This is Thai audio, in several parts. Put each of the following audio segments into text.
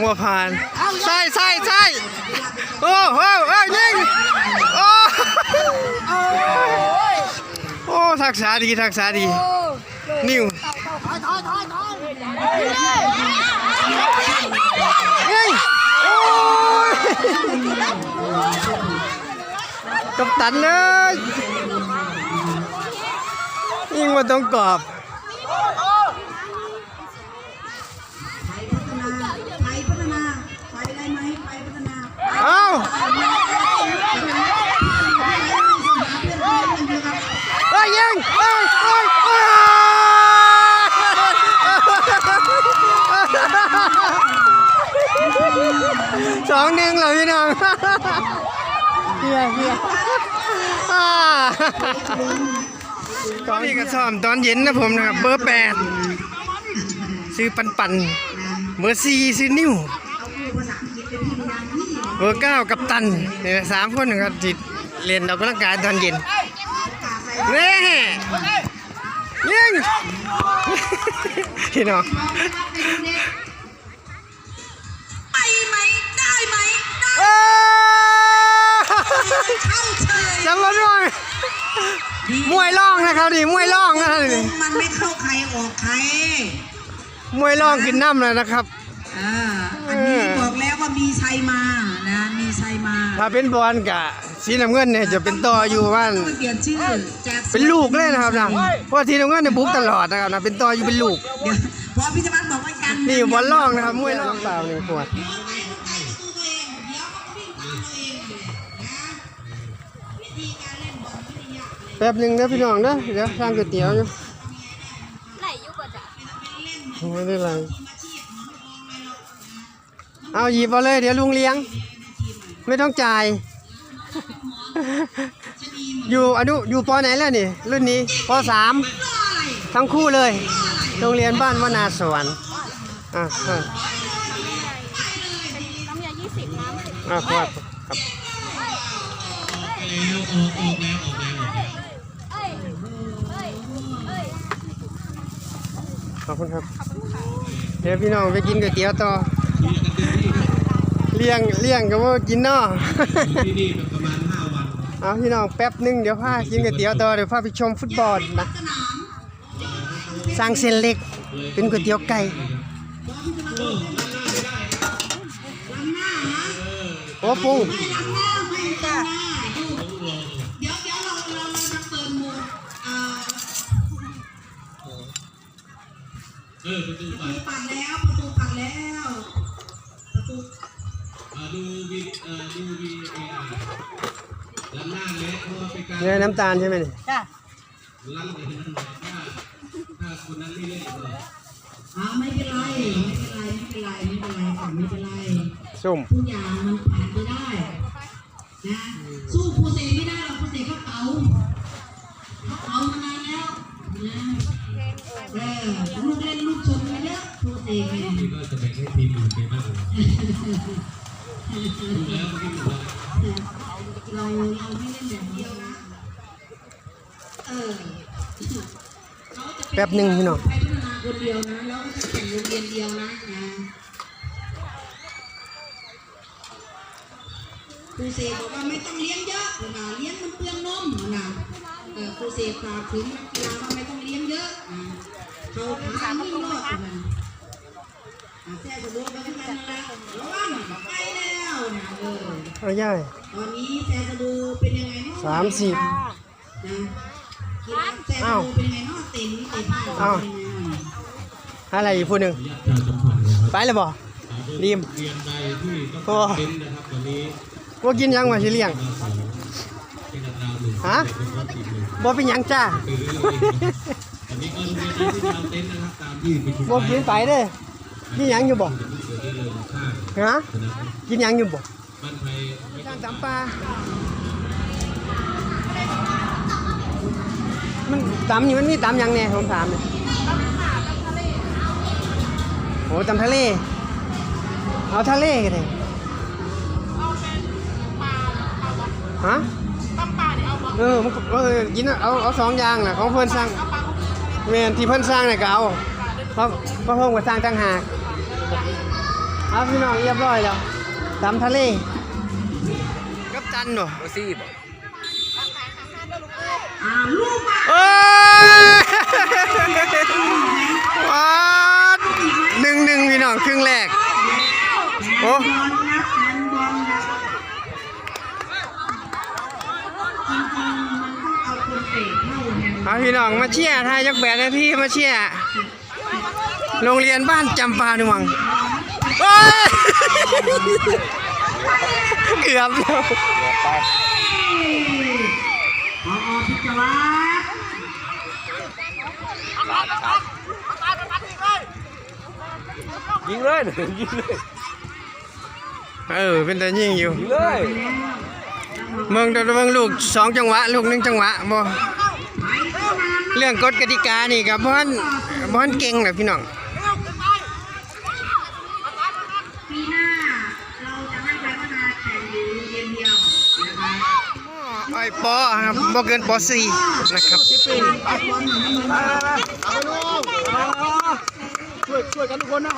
หัวผ่านใช่ใช่ใช่โอ้โหเอ้ยยิงโอ้โอ้ทักษะดีทักษะดี นิวยิงโอ้ยกับตันเลยยิงมาตรงกรอบ ไทยพัฒนาไทยได้ไหมไทยพัฒนา เอ้าเอ้ยยิงเอ้ยเอ้ยเอ้ยสองหนึ่งเหรอพี่น้องเฮียเฮียตอนนี้ก็ซ้อมตอนเย็นนะผมนะครับเบอร์แปดซื้อปันปันเบอร์สี่ซื้อนิ้ว เบอร์เก้ากับตันเนี่ยสามคนนะครับจิตเรียนออกกำลังกายตอนเย็นเน่ยิงพี่น้องไปไหมได้ไหมได้เอ้ยเข้าเฉยจำมาด้วยมวยร่องนะครับดิมวยร่องนะครับดิมันไม่เข้าใครออกใครมวยร่องกินน้ำเลยนะครับ อ่าอันนี้บอกแล้วว่ามีชัยมานะมีชัยมาถ้าเป็นบอลกับสีน้ำเงินเนี่ยจะเป็นต่ออยู่บ้านต้องเปลี่ยนชื่อจากเป็นลูกเลยนะครับนะเพราะทีน้ำเงินเนี่ยบุกตลอดนะครับนะเป็นต่ออยู่เป็นลูกเดี๋ยวพอพิจารณาบอกว่ากันนี่บอลล่องนะครับมวยล่องเปล่าหนึ่งขวดแป๊บหนึ่งนะพี่น้องนะเดี๋ยวสร้างก๋วยเตี๋ยวอยู่ไหลอยู่ก่อนจ้ะไม่ได้ไร เอาหยิบเอาเลย เดี๋ยวลุงเลี้ยง ไม่ต้องจ่าย อยู่อนุอยู่ปอไหนแล้วนี่ รุ่นนี้ปอสามทั้งคู่เลย โรงเรียนบ้านวนาสวรรค์อะอะน้ำยายี่สิบน้ำสิบอะครับครับเอ้ยเอ้ยเอ้ยขอบคุณครับ เดี๋ยวพี่น้องไปกินก๋วยเตี๋ยวต่อ เลี้ยงเลี้ยงก็ว่ากินเนาะเอาพี่น้องแป๊บหนึงเดี๋ยวพากินก๋วยเตี๋ยวต่อเดี๋ยวพาไปชมฟุตบอลนะสร้างเส้นเล็กเป็นก๋วยเตี๋ยวไก่โอ้ปุ้งเดี๋ยวเดี๋ยว เพราะว่าเป็นการเนื้อน้ำตาลใช่ไหมนี่จ้ะล้างเลยนะถ้าถ้าคนนั้นไม่เล่นเลยอ่าไม่เป็นไรไม่เป็นไรไม่เป็นไรไม่เป็นไรค่ะไม่เป็นไรส้มทุกอย่างมันผ่านไปได้นะสู้ครูเสกไม่ได้หรอกครูเสกเขาเก๋าเขาเก๋ามานานแล้วนะเออลูกเล่นลูกชนมาเยอะครูเสกเนี่ยนี่ก็จะแบ่งให้ทีมอื่นไปบ้างเลยดูแล้วเมื่อกี้ดูแล้วเราเราไม่เล่นแบบเดียวนะ เออเขาจะเป็แป๊บหนึ่งพี่น้อง ไปพัฒนาคนเดียวนะ แล้วก็จะแข่งโรงเรียนเดียวนะนะครูเสกบอกว่าไม่ต้องเลี้ยงเยอะนะเลี้ยงมันเปลืองนมนะเออครูเสกฝากถึงนักกีฬาว่าไม่ต้องเลี้ยงเยอะนะเขาทานไม่รอดนะอะแท้จะดูไปที่นั่นแล้วระวังไปแล้วนะเออ เอาย่ายตอนนี้แซกระดูเป็นยังไงเนาะสามสิบ นะ กีฬาแซกระดูเป็นยังไงเนาะเต็มเต็มผ้าอ้าวเป็นยังไงอะไรอีกผู้หนึ่งญาติการสัมพันธ์นะครับไปเลยบ่รีมเรียนใดที่ต้องการเน้นนะครับวันนี้ว่ากินยังมาสิเลี้ยงมาสองเป็นอัตราหนึ่งฮะเป็นรอบอีกหนึ่งบ่เป็นหยังจ้าคือเรื่องนี้วันนี้ก็โรงเรียนได้ที่ดาวเต็นท์นะครับตามที่ประชุมบ่กินไปเด้กินหยังอยู่บ่เกิดที่เลยข้างฮะนะครับกินหยังอยู่บ่บ้านไทยไม่ย่างตำปลา มันตำอยู่มันมีตำยังเนี่ยผมถามเลยโอ้ตำทะเล เอาทะเลกันเลยฮะเออมันก็เออกินเอาเอาสองอย่างน่ะของเพื่อนสร้างแม่นที่เพื่อนสร้างน่ะก็เอาเพราะเพราะเพิ่นก็สร้างต่างหากเอาพี่น้องเรียบร้อยแล้วตามทะเลกับตันหนูโอซี่บอกอ่ โอ้ยว้าดหนึ่งหนึ่งพี่น้องครึ่งแรก โอ้บอลนะแอนบอลนะจริงๆมันต้องเอาคนเตะเข้าเนี่ยเอาพี่น้องมาเชียร์ไทยยักแบดนาทีมาเชียร์โรงเรียนบ้านจำปาดวงโอ้ยเกือบแล้ว พอพิจารณายิงเลยยิงเลยเออเป็นแต่ยิงอยู่ยิงเลยเมืองตัวเมืองลูกสองจังหวะ ลูกหนึ่งจังหวะบ่เรื่องกฎกติกานี่กับบ้านบ้านเก่งนะพี่น้อง ปีหน้าเราจะให้ไปพัฒนาแข่งอยู่โรงเรียนเดียวนะคะ ไอ้ปอครับบ่เกินปอสี่นะครับปัดบอลเหมือนเหมือนกันช่วยช่วยกันทุกคนนะ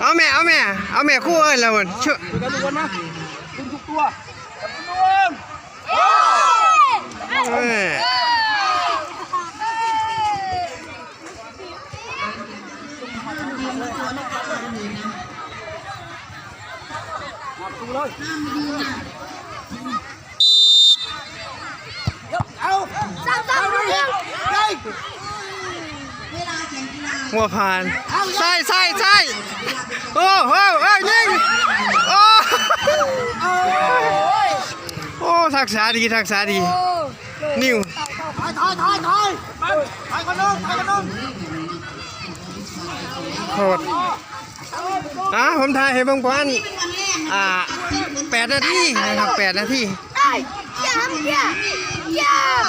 เอาแม่เอาแม่เอาแม่คู่เอ้ยแล้วมันช่วยช่วยกันทุกคนนะคุณทุกตัวเออ สร้างสร้างเรื่อง เวลาแข่งกีฬา หัวผ่านใส่ใส่ใส่โอ้โหเอ้ยยิงโอ้โอ้ทักษะดีทักษะดี นิวถอยถอยถอยถอยไปถอยคนนึงถอยคนนึงโคตรอะผมถ่ายให้เบิ่งก่อนเป็นวันแรกนะอ่าแปดนาทีนะครับแปดนาทีไอ้ยามยาเยาว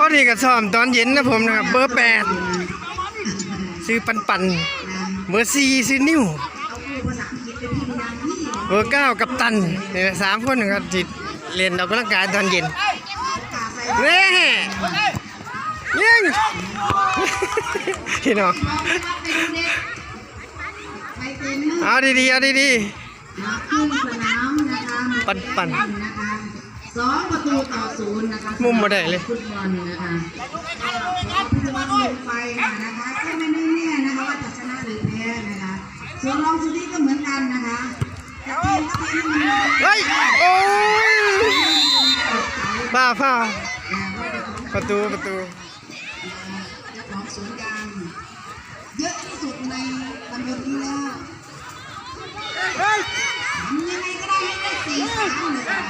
ครูนะพอดีกับซ้อมตอนเย็นนะผมนะครับ เบอร์แปดซื้อปันปันเบอร์สี่ซื้อนิ้วเบอร์เก้ากับตันเนี่ยสามคนนะครับที่เรียนออกกำลังกายตอนเย็นกาใส่เน่ยิงพี่น้องเอาดีๆเอาดีมาขึ้นสนามนะคะมาปันปัน สองประตูต่อศูนย์นะคะมุมบ่ได้เลยฟุตบอลนะคะฟุตบอลลงไปนะคะก็ไม่ได้แน่นะคะว่าจะชนะหรือแพ้นะคะส่วนรองสุดที่ก็เหมือนกันนะคะจะเป็นก็เป็นเหมือนกันๆเฮ้ยโอ้ยบ้าเปล่าประตูประตูเจ้าของสวนยางเยอะที่สุดในตำบลนี้แล้วทำยังไงก็ได้ให้ได้สี่ครั้งเลยค่ะ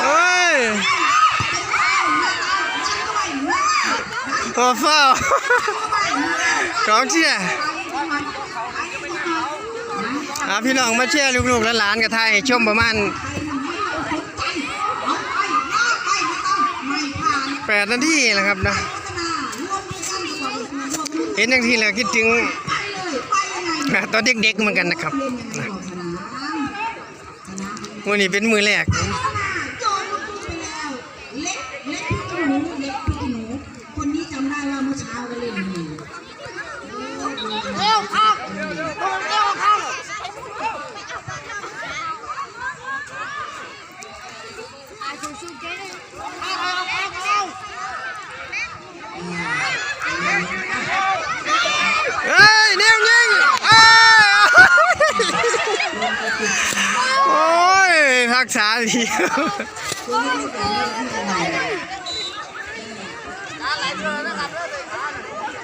เฮ้ยตัว เฝ้ากองเชียร์พี่น้องมาเชียร์ลูกๆและหลานกับไทยชมประมาณแปดนาทีนะครับนะ เห็นอย่างที่แล้วคิดถึงตอนเด็กๆเหมือนกันนะครับวันนี้เป็นมือแรก คนนี้จำได้ว่าเมื่อเช้าก็เล่นอยู่ เร็วครับเร็วครับอาชูชูเจ๊เลย เฮ้ยเนียวยิงเอ้ยโอ้ ยทักษะดี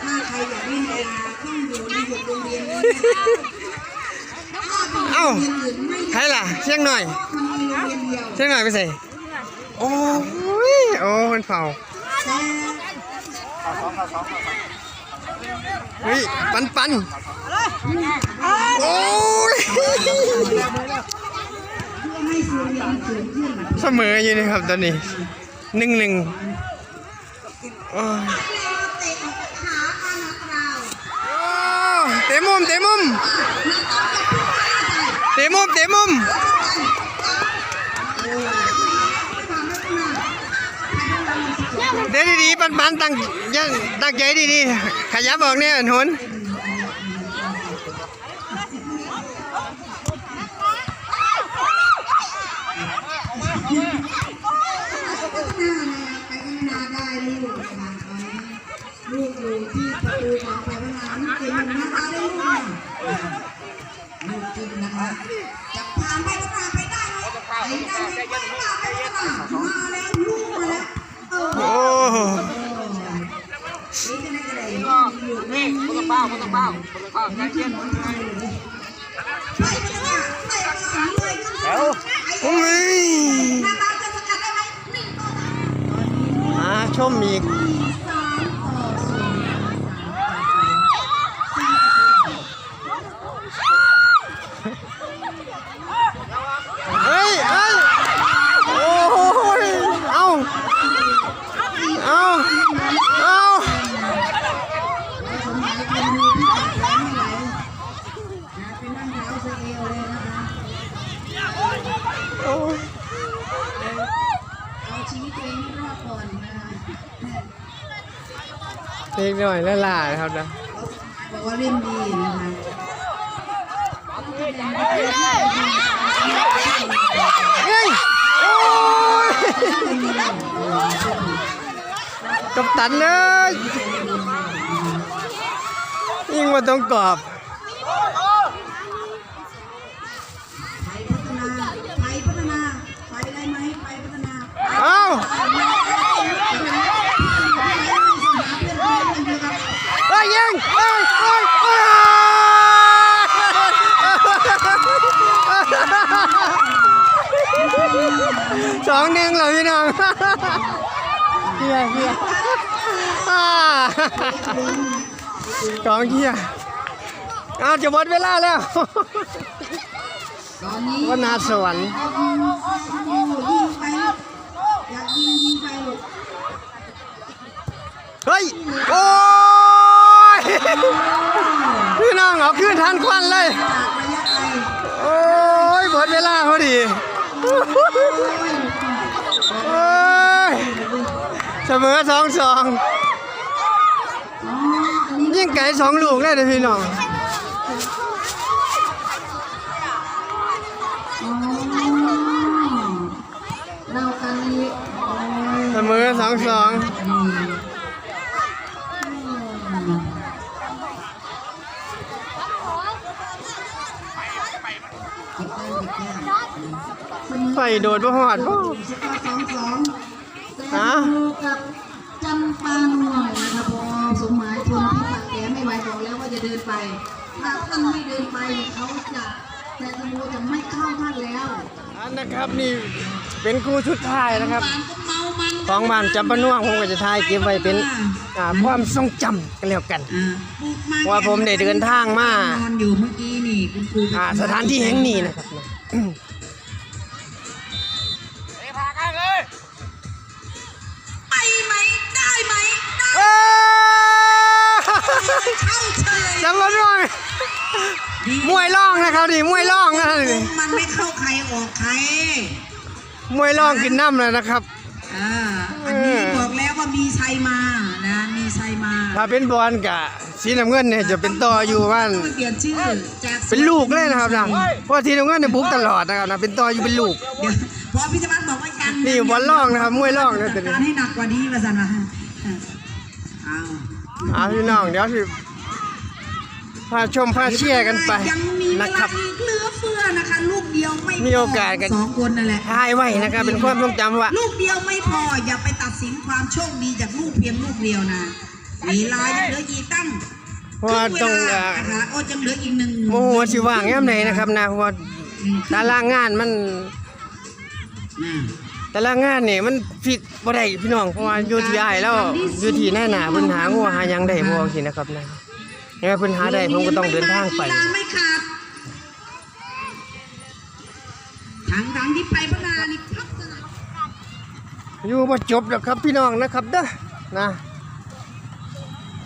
ถ้าใครอยากเล่นกีฬาต้องอยู่ในหยกโรงเรียนนี้นะคะถ้าเป็นโรงเรียนอื่นไม่ใครล่ะเชียงหน่อยมันมีโรงเรียนเดียวเชียงหน่อยไปใส่โอ้ยโอ้มันเฝ้าแต่เฮ้ยปันปันโอ้ย เสมออยู่นี่ครับตอนนี้หนึ่งหนึ่งโอ้เตะมุมเตะมุมเตะมุมเตะมุมเดี๋ยวดีๆปันปันตั้งยังตั้งใจดีๆขยับออกเนี่ยหนไปข้างหน้าได้ลูกนะคะลูกอยู่ที่ประตูของไฟพนามเกมมันนะคะได้ลูกนะลูก จริงนะคะจะผ่านไปก็ผ่านไปได้ไหมไปได้ไหมไปผ่านไปก็ผ่านมาแล้วลูกมาแล้วเออโอ้นี่จะได้กระไรนี่คนละเป้าคนละเป้าคนละเป้าใกล้เคียงไปไปเลยไปไปเลยแล้วโอ้ยหน้าตาจะสกัดได้ไหมหนึ่งต่อสามมาชมอีก สามต่อศูนย์ เฮ้ยเฮ้ยโอ้ยเอาเอาเอา สมหมายเป็นมือที่ตัดแขนไม่ไหวนะเป็นนั่งเท้าเซเอลเลยนะคะ โอ้ย เอา ชีวิตตัวเองให้รอดก่อนนะคะเล็กหน่อยละล่านะครับนะบอกว่าเล่นดีนะคะเฮ้ยโอ้ยกับตันเลยยิงมาตรงกรอบ ไทยพัฒนาไทยพัฒนาไปได้ไหมไปพัฒนา เอ้าเฮ้ยยิงเฮ้ยเฮ้ยเฮ้ยสองหนึ่งเหรอพี่น้องเฮียเฮียอ่าสองเฮียอ้าวจะหมดเวลาแล้วตอนนี้ว่านาสวรรค์ ยิงไปอยากยิงยิงไปลูก เฮ้ย โอ้ย พี่น้องเอาขึ้นทันควันเลย โอ้ยหมดเวลาพอดีโอ้ยเสมอสองสองยิ่งไก่สองลูกเลยนะพี่น้องอ๋อเรากันนี้โอ้ยเสมอสองสอง อืมเก็บได้เก็บได้เสมอ ไฟโดดบ่หอดบ่สกอร์สองสองฮะกับจำปาหน่วยนะคะพอสมหมายทนพิบัติแกไม่ไหวบอกแล้วว่าจะเดินไปถ้าท่านไม่เดินไปเขาจะแต่สโมจะไม่เข้าท่านแล้วอันนะครับนี่เป็นคู่ชุดท้ายนะครับปานก็เมามันของบ้านจำปะน่วงผมก็จะทายเก็บไว้เป็นอ่าความทรงจำกันแล้วกันอ่าปลูกมัน ว่าผมได้เดินทางมานอนอยู่เมื่อกี้นี่คุณครูอ่าสถานที่แห่งนี้นะครับ ยจำปะน่วงมวยร่องนะครับนี่มวยร่องนะนี่มันไม่เข้าใครออกใครมวยร่องกินน้ำเลยนะครับอ่าอันนี้บอกแล้วว่ามีชัยมานะมีชัยมา ถ้าเป็นบอลกับสีน้ำเงินเนี่ยจะเป็นต่ออยู่บ้านต้องเปลี่ยนชื่อจากเป็นลูกเลยนะครับนะเพราะสีน้ำเงินเนี่ยบุกตลอดนะครับนะเป็นต่ออยู่เป็นลูกเดี๋ยวพอพิจารณาบอกว่ายังนี่บอลล่องนะครับมวยล่องนะจัแต่ดนี่การให้หนักกว่านี้มาสันนะเอา เอาพี่น้องเดี๋ยวสิพาชมพาเชียร์กันไปยังมีเวนะคลารับ อีกเหลือเฟือนะคะลูกเดียวไม่พมีโอกาสกันสองคนนั่นแหละทายไว้นะครับเป็นความทรงจำว่า ลูกเดียวไม่พออย่าไปตัดสินความโชคดีจากลูกเพียงลูกเดียวนะเวลายังเหลืออีกตั้งเพราะว่าต้องครึ่เอ่เวอลานะคะโอ้จะเหลืออีกหนึ่งโมโหสิว่างแง่ไหนนะครับนะเพราะว่าตารางงานมันอ่าตารางงานนี่มันฟิกบ่ได้พี่น้องเพราะว่าอยู่ที่อ้ายแล้วอยู่ที่หน้าหนาเพิ่นหางัวหาหยังได้บ่สินะครับนะยังไงเพิ่นหาได้ผมก็ต้องเดินทางไปกีฬาไม่ขาดทางทางที่ไปพัฒนานี่พัฒนาอยู่บ่จบแล้วครับพี่น้องนะครับเด้อนะ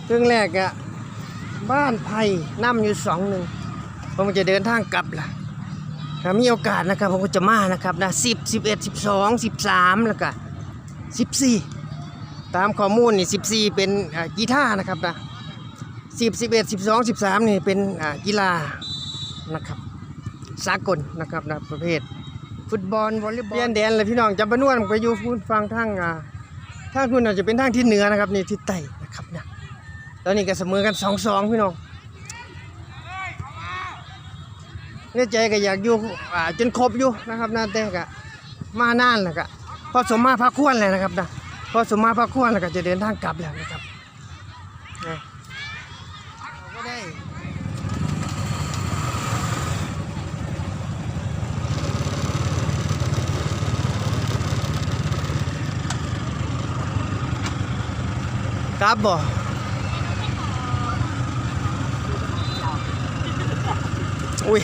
เรื่องแรกอะบ้านไผ่น้ำอยู่สองหนึ่งผมจะเดินทางกลับล่ะ ถ้ามีโอกาสนะครับผมก็จะมานะครับนะสิบสิบเอ็ดสิบสองสิบสามแล้วก็สิบสี่ตามข้อมูลนี่สิบสี่เป็นกีฬาร์นะครับนะสิบสิบเอ็ดสิบสองสิบสามนี่เป็นกีฬานะครับสากลนะครับนะประเภท ฟุตบอลวอลเลย์บอลเลียนแดนเลยพี่น้องจำปนวนไปอยู่ฟูนฟังทางอ่าทางคุณอาจจะเป็นทางที่เหนือนะครับนี่ที่ใต้นะครับนี่ยตอนนี้ก็เสมอกันสองสองพี่น้อง เนี่ยใจก็อยากอยู่อ่าจนครบอยู่นะครับนะแต่ก็มานานแล้วก็พอสมมาพักควรเลยนะครับนะพอสมมาพักควรแล้วก็จะเดินทางกลับแล้วนะครับนะก็ได้กลับบ่อุ้ย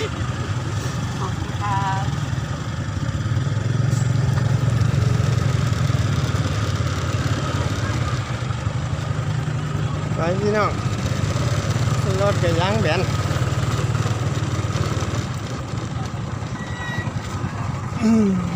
พี่น้องรถกับยางแบนอืม